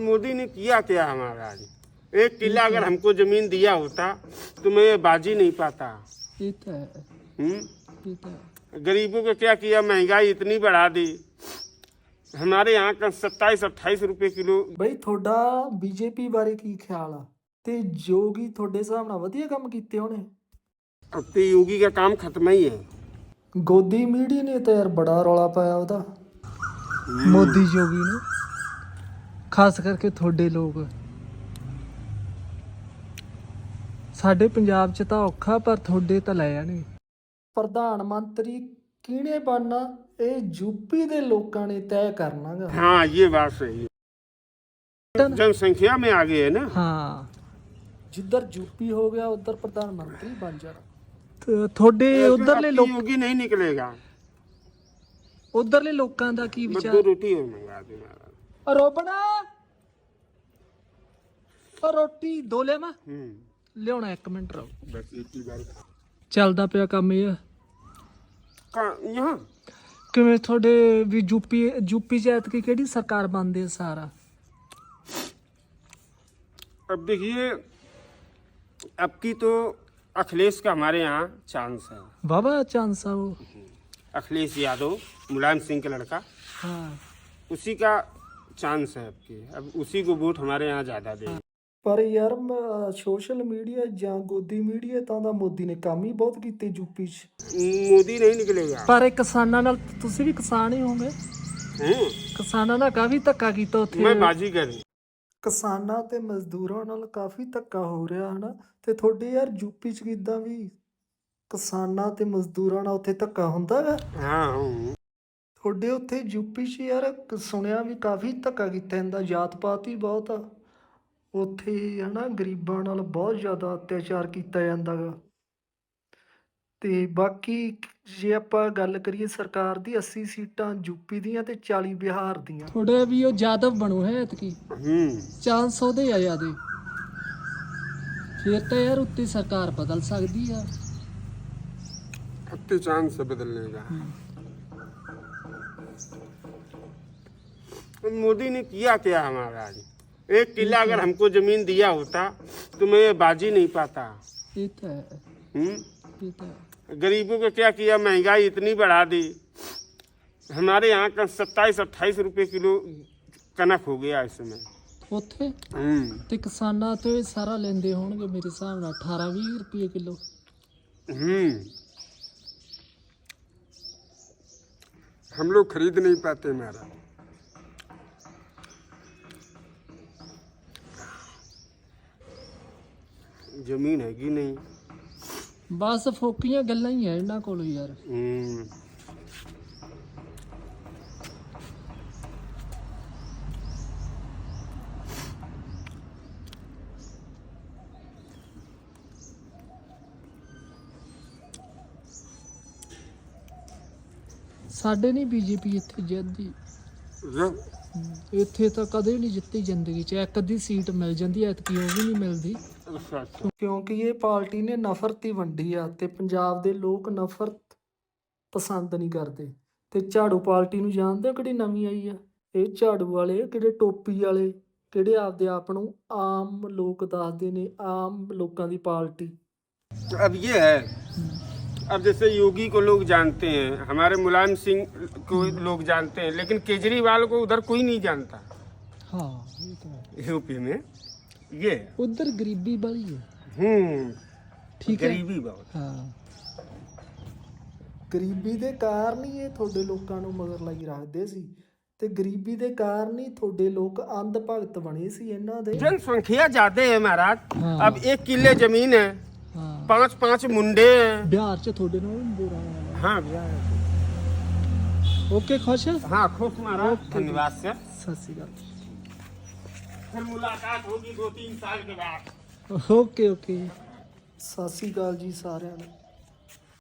मोदी ने किया क्या हमारा आज एक किला अगर हमको जमीन दिया होता तो मैं ये बाजी नहीं पाता ਇਹ ਤਾਂ ਹੈ हम्म? ਇਹ ਤਾਂ ਹੈ। गरीबों को क्या किया महंगाई इतनी बढ़ा दी हमारे यहाँ का सत्ताईस अट्ठाईस रुपए किलो ਬਈ ਤੁਹਾਡਾ ਬੀਜੇਪੀ ਬਾਰੇ ਕੀ ਖਿਆਲ ਆ ਤੇ ਜੋਗੀ ਤੁਹਾਡੇ ਹਿਸਾਬ ਨਾਲ ਵਧੀਆ ਕੰਮ ਕੀਤੇ ਹੋਣੇ अब तो योगी का काम खत्म ही है ਗੋਦੀ ਮੀਡੀਆ ਨੇ ਤਾਂ ਯਾਰ ਬੜਾ ਰੌਲਾ ਪਾਇਆ ਉਹਦਾ ਮੋਦੀ ਜੋਗੀ ਨੇ ਖਾਸ ਕਰਕੇ ਤੁਹਾਡੇ ਲੋਕ ਸਾਡੇ ਪੰਜਾਬ 'ਚ ਤਾਂ ਔਖਾ ਪਰ ਤੁਹਾਡੇ ਤਾਂ ਲੈ ਜਾਣੇ ਪ੍ਰਧਾਨ ਮੰਤਰੀ ਕਿਹਨੇ ਬਣਨਾ ਇਹ ਯੂਪੀ ਦੇ ਲੋਕਾਂ ਨੇ ਤੈਅ ਕਰਨਾਗਾ हाँ ये बात सही है जनसंख्या में आगे है ना ਹਾਂ ਜਿੱਧਰ ਯੂਪੀ ਹੋ ਗਿਆ ਉਧਰ ਪ੍ਰਧਾਨ ਮੰਤਰੀ ਬਣ ਜਾਣਾ ਤੁਹਾਡੇ ਉਧਰਲੇ अब ਲੋਕ योगी नहीं निकलेगा ਉਧਰਲੇ ਲੋਕਾਂ ਦਾ ਕੀ बस दो ਵਿਚਾਰ रोटी और मंगा दे महाराज ਰੋਬਣਾ ਉਹ ਰੋਟੀ ਦੋ ਲਿਆਵਾਂ हम्म ਲਿਆਉਣਾ ਇੱਕ ਮਿੰਟ ਰੋ बस एक ही बार ਚੱਲਦਾ ਪਿਆ ਕੰਮ ਇਹ कहाँ यहाँ ਕਿਵੇਂ ਤੁਹਾਡੇ ਵੀ ਯੂਪੀ ਯੂਪੀ ਚ ਐਤਕੀ ਕਿਹੜੀ ਸਰਕਾਰ ਬਣਦੀ ਹੈ ਸਾਰਾ अब देखिए अब की तो अखिलेश का हमारे यहाँ चांस है ਵਾਵਾ ਚਾਂਸ ਆ ਉਹ अखिलेश यादव मुलायम सिंह का लड़का ਹਾਂ उसी का चांस है अब की अब उसी को वोट हमारे यहाँ ज़्यादा देंगे ਪਰ ਯਾਰ ਸੋਸ਼ਲ ਮੀਡੀਆ ਜਾਂ ਗੋਦੀ ਮੀਡੀਆ ਤਾਂ ਦਾ ਮੋਦੀ ਨੇ ਕੰਮ ਹੀ ਬਹੁਤ ਕੀਤੇ ਯੂਪੀ ਚ मोदी नहीं निकलेगा ਪਰ ਇਹ ਕਿਸਾਨਾਂ ਨਾਲ ਤੁਸੀਂ ਵੀ ਕਿਸਾਨ ਹੀ ਹੋਗੇ हम्म, ਕਿਸਾਨਾਂ ਨਾਲ ਕਾਫੀ ਧੱਕਾ ਕੀਤਾ ਉੱਥੇ मैं बाजीगर हूँ ਕਿਸਾਨਾਂ ਤੇ ਮਜ਼ਦੂਰਾਂ ਨਾਲ ਕਾਫੀ ਧੱਕਾ ਹੋ ਰਿਹਾ ਹਨਾ ਤੇ ਤੁਹਾਡੇ ਯਾਰ ਯੂਪੀ ਚ ਕਿਦਾਂ ਵੀ ਕਿਸਾਨਾਂ ਤੇ ਮਜ਼ਦੂਰਾਂ ਨਾਲ ਉੱਥੇ ਧੱਕਾ ਹੁੰਦਾ ਗਾ हाँ हूँ ਤੁਹਾਡੇ ਉੱਥੇ ਯੂਪੀ 'ਚ ਯਾਰ ਸੁਣਿਆ ਵੀ ਕਾਫੀ ਧੱਕਾ ਕੀਤਾ ਜਾਂਦਾ ਜਾਤ ਪਾਤ ਹੀ ਬਹੁਤ ਆ। ਉੱਥੇ ਹਨਾ ਗਰੀਬਾਂ ਨਾਲ ਬਹੁਤ ਜ਼ਿਆਦਾ ਅਤਿਆਚਾਰ ਕੀਤਾ ਜਾਂਦਾ ਗਾ। ਤੇ ਬਾਕੀ ਜੇ ਆਪਾਂ ਗੱਲ ਕਰੀਏ ਸਰਕਾਰ ਦੀ 80 ਸੀਟਾਂ ਯੂਪੀ ਦੀਆਂ ਤੇ 40 ਬਿਹਾਰ ਦੀਆਂ। ਥੋੜਾ ਵੀ ਉਹ ਜਾਦਵ ਬਣੋ ਹੈ ਇਤਕੀ ਹੂੰ। ਚਾਂਸ ਉਹਦੇ ਆ ਜਾਦੇ ਫਿਰ ਤਾਂ ਯਾਰ ਉੱਤੇ ਸਰਕਾਰ ਬਦਲ ਸਕਦੀ ਆ। ਉੱਤੇ ਚਾਂਸ ਬਦਲਨੇ ਦਾ मोदी ने किया क्या हमारा आज एक किला अगर हमको जमीन दिया होता तो मैं ये बाजी नहीं पाता ਇਹ ਤਾਂ ਹੈ हम्म? ਇਹ ਤਾਂ ਹੈ। गरीबों को क्या किया महंगाई इतनी बढ़ा दी हमारे यहाँ का सत्ताईस अट्ठाईस रुपए किलो कनक हो गया इस समय ਉੱਥੇ हम्म ਤੇ ਕਿਸਾਨਾਂ ਤੋਂ ਇਹ ਸਾਰਾ ਲੈਂਦੇ ਹੋਣਗੇ ਮੇਰੇ ਹਿਸਾਬ ਨਾਲ 18 20 ਰੁਪਏ ਕਿਲੋ हम्म हम लोग खरीद नहीं पाते महाराज जमीन हैगी नहीं ਬਸ ਫੋਕੀਆਂ ਗੱਲਾਂ ਹੀ ਆ ਇਹਨਾਂ ਕੋਲ ਯਾਰ हम्म ਸਾਡੇ ਨਹੀਂ ਬੀਜੇਪੀ ਇੱਥੇ ਜਿੱਤਦੀ। ਇੱਥੇ ਤਾਂ ਕਦੇ ਨਹੀਂ ਜਿੱਤੀ ਜ਼ਿੰਦਗੀ 'ਚ। ਇੱਕ ਅੱਧੀ ਸੀਟ ਮਿਲ ਜਾਂਦੀ ਐ ਐਤਕੀ ਉਹ ਵੀ ਨਹੀਂ ਮਿਲਦੀ। ਕਿਉਂਕਿ ਇਹ ਪਾਰਟੀ ਨੇ ਨਫ਼ਰਤ ਹੀ ਵੰਡੀ ਆ ਤੇ ਪੰਜਾਬ ਦੇ ਲੋਕ ਨਫ਼ਰਤ ਪਸੰਦ ਨਹੀਂ ਕਰਦੇ। ਤੇ ਝਾੜੂ ਪਾਰਟੀ ਨੂੰ ਜਾਣਦੇ ਹੋ ਕਿਹੜੀ ਨਵੀਂ ਆਈ ਆ? ਇਹ ਝਾੜੂ ਵਾਲੇ ਕਿਹੜੇ ਟੋਪੀ ਵਾਲੇ ਕਿਹੜੇ ਆਪਦੇ ਆਪ ਨੂੰ ਆਮ ਲੋਕ ਦੱਸਦੇ ਨੇ ਆਮ ਲੋਕਾਂ ਦੀ ਪਾਰਟੀ। ਅਬ ਇਹ ਹੈ अब जैसे योगी को लोग जानते हैं हमारे मुलायम सिंह को लोग जानते हैं लेकिन केजरीवाल को उधर कोई नहीं जानता ਹਾਂ ਇਹ ਤਾਂ ਹੈ यूपी में ये है। ਉਧਰ ਗਰੀਬੀ ਬੜੀ ਹੈ हम्म ਠੀਕ ਹੈ गरीबी बहुत ਹਾਂ ਗਰੀਬੀ ਦੇ ਕਾਰਨ ਹੀ ਇਹ ਤੁਹਾਡੇ ਲੋਕਾਂ ਨੂੰ ਮਗਰ ਲਾਈ ਰੱਖਦੇ ਸੀ ਤੇ ਗਰੀਬੀ ਦੇ ਕਾਰਨ ਹੀ ਤੁਹਾਡੇ ਲੋਕ ਅੰਧ ਭਗਤ ਬਣੇ ਸੀ ਇਹਨਾਂ ਦੇ जनसंख्या ज्यादा है महाराज हाँ। अब एक किले जमीन है ਹਾਂ पांच पांच मुंडे हैं ਬਿਹਾਰ ਚ ਤੁਹਾਡੇ ਨਾਲ ਵੀ ਬੁਰਾ ਹਾਲ हाँ ਹੈ ਓਕੇ ਖੁਸ਼ ਹੈ हाँ खुश महाराज धन्यवाद सर ਸਤਿ ਸ਼੍ਰੀ ਅਕਾਲ फिर मुलाकात होगी दो तीन साल के बाद ਓਕੇ ਓਕੇ ਸਤਿ ਸ਼੍ਰੀ ਅਕਾਲ ਜੀ ਸਾਰਿਆਂ ਨੂੰ